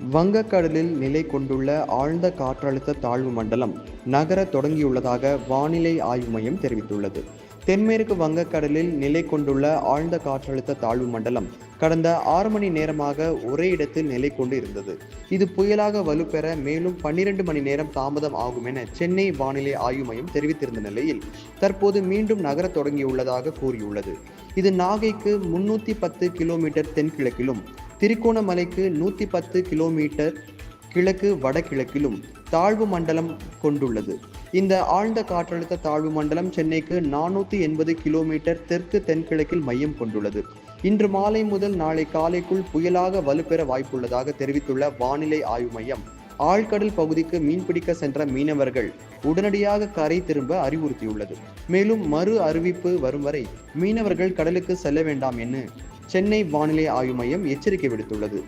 வங்கக்கடலில் நிலை கொண்டுள்ள ஆழ்ந்த காற்றழுத்த தாழ்வு மண்டலம் நகரத் தொடங்கியுள்ளதாக வானிலை ஆய்வு மையம் தெரிவித்துள்ளது. தென்மேற்கு வங்கக்கடலில் நிலை கொண்டுள்ள ஆழ்ந்த காற்றழுத்த தாழ்வு மண்டலம் கடந்த ஆறு மணி நேரமாக ஒரே இடத்தில் நிலை கொண்டு இருந்தது. இது புயலாக வலுப்பெற மேலும் பன்னிரண்டு மணி நேரம் தாமதம் ஆகும் என சென்னை வானிலை ஆய்வு மையம் தெரிவித்திருந்த நிலையில் தற்போது மீண்டும் நகரத் தொடங்கியுள்ளதாக கூறியுள்ளது. இது நாகைக்கு முன்னூற்றி பத்து கிலோமீட்டர் தென்கிழக்கிலும் திருகோணமலைக்கு நூற்றி பத்து கிலோமீட்டர் கிழக்கு வடகிழக்கிலும் தாழ்வு மண்டலம் கொண்டுள்ளது. இந்த ஆழ்ந்த காற்றழுத்த தாழ்வு மண்டலம் சென்னைக்கு நானூற்றி எண்பது கிலோமீட்டர் தெற்கு தென்கிழக்கில் மையம் கொண்டுள்ளது. இன்று மாலை முதல் நாளை காலைக்குள் புயலாக வலுப்பெற வாய்ப்புள்ளதாக தெரிவித்துள்ள வானிலை ஆய்வு மையம் ஆழ்கடல் பகுதிக்கு மீன்பிடிக்க சென்ற மீனவர்கள் உடனடியாக கரை திரும்ப அறிவுறுத்தியுள்ளது. மேலும் மறு அறிவிப்பு வரும் வரை மீனவர்கள் கடலுக்கு செல்ல வேண்டாம் என சென்னை வானிலை ஆய்வு மையம் எச்சரிக்கை விடுத்துள்ளது.